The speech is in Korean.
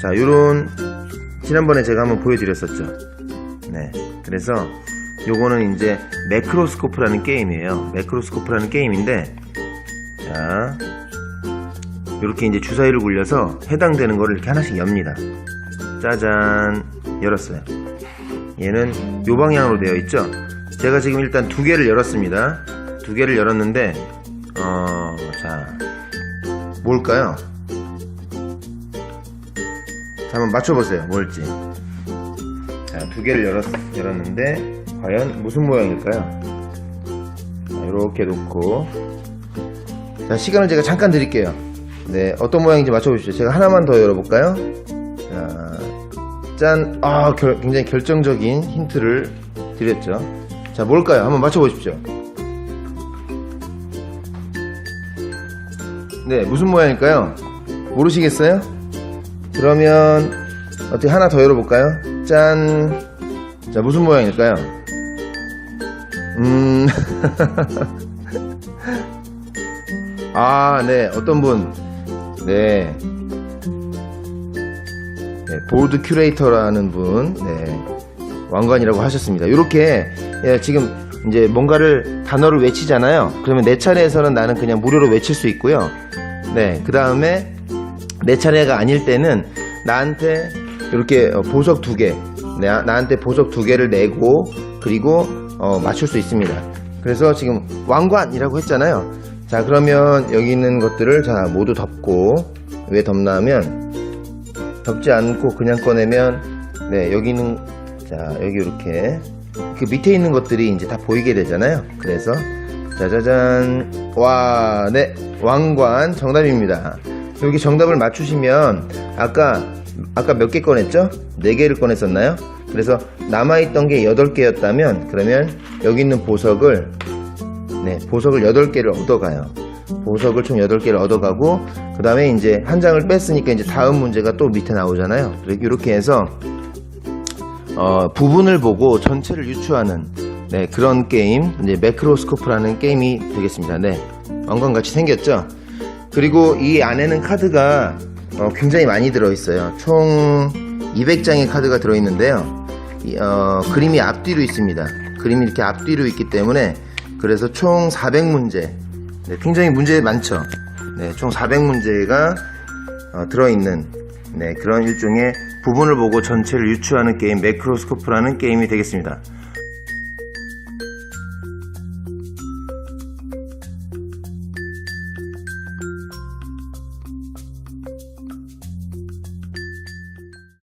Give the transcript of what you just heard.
자, 요런, 지난번에 제가 한번 보여드렸었죠. 네. 그래서 요거는 이제 매크로스코프라는 게임이에요. 매크로스코프라는 게임인데, 자, 요렇게 이제 주사위를 굴려서 해당되는 거를 이렇게 하나씩 엽니다. 짜잔. 열었어요. 얘는 요 방향으로 되어 있죠. 제가 지금 일단 두 개를 열었습니다. 두 개를 열었는데, 어, 자, 뭘까요? 자, 한번 맞춰보세요. 뭘지. 자, 두 개를 열었, 열었는데, 과연 무슨 모양일까요? 자, 이렇게 놓고. 자, 시간을 제가 잠깐 드릴게요. 네, 어떤 모양인지 맞춰보십시오. 제가 하나만 더 열어볼까요? 자, 짠. 아, 결- 굉장히 결정적인 힌트를 드렸죠. 자, 뭘까요? 한번 맞춰보십시오. 네, 무슨 모양일까요? 모르시겠어요? 그러면 어떻게 하나 더 열어볼까요? 짠. 자, 무슨 모양일까요? 음. 아, 네, 어떤 분. 네. 네, 보드 큐레이터라는 분, 네, 왕관이라고 하셨습니다. 이렇게 예, 지금 이제 뭔가를 단어를 외치잖아요. 그러면 내 차례에서는 나는 그냥 무료로 외칠 수 있고요. 네, 그 다음에 내 차례가 아닐 때는 나한테 이렇게 어, 보석 두 개, 나, 나한테 보석 두 개를 내고 그리고 어, 맞출 수 있습니다. 그래서 지금 왕관이라고 했잖아요. 자, 그러면 여기 있는 것들을 자 모두 덮고 왜 덮나 하면 덮지 않고 그냥 꺼내면 네 여기는 자 여기 이렇게 그 밑에 있는 것들이 이제 다 보이게 되잖아요 그래서 짜자잔 와네 왕관 정답입니다 여기 정답을 맞추시면 아까 아까 몇 개 꺼냈죠? 네 개를 꺼냈었나요? 그래서 남아있던 게 여덟 개였다면 그러면 여기 있는 보석을 네, 보석을 8개를 얻어가요. 보석을 총 8개를 얻어가고, 그 다음에 이제 한 장을 뺐으니까 이제 다음 문제가 또 밑에 나오잖아요. 이렇게 해서, 어, 부분을 보고 전체를 유추하는, 네, 그런 게임, 이제 매크로스코프라는 게임이 되겠습니다. 네. 왕관같이 생겼죠? 그리고 이 안에는 카드가 어, 굉장히 많이 들어있어요. 총 200장의 카드가 들어있는데요. 이, 어, 그림이 앞뒤로 있습니다. 그림이 이렇게 앞뒤로 있기 때문에 그래서 총 400문제. 굉장히 문제 많죠. 네, 총 400문제가 들어있는 네, 그런 일종의 부분을 보고 전체를 유추하는 게임 매크로스코프라는 게임이 되겠습니다.